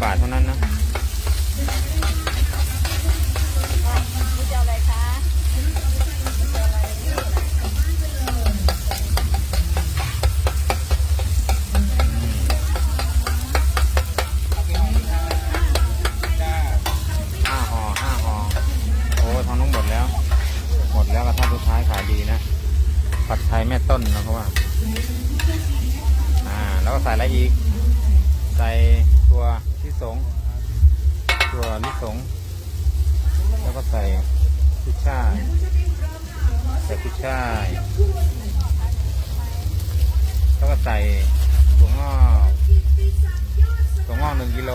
บบาทเท่านั้นนะคุณจะเอาอะไรคะห้าห่อห้าห่อโอ้ทางน้องหมดแล้ว หมดแล้วกระทั่งสุดท้ายขายดีนะ ผัดไทยแม่ต้นนะเขาว่า อ่า แล้วก็ใส่อะไรอีก ใส่ ตัวลิสงตัวลิสง แล้วก็ใส่กุ้ช่าย ใส่กุ้ช่าย แล้วก็ใส่ถั่วงอกถั่วงอกหนึ่งกิโล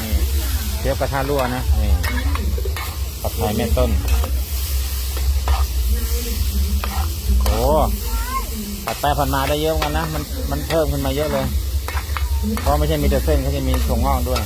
นี่เชฟกระทะรั่วนะนี่ผัดไทยแม่ต้น โอ้ ผัดไปผัดมาได้เยอะเหมือนกันนะ มันมันเพิ่มขึ้นมาเยอะเลย เพราะไม่ใช่มีแต่เส้นเขาจะมีถั่วงอกด้วย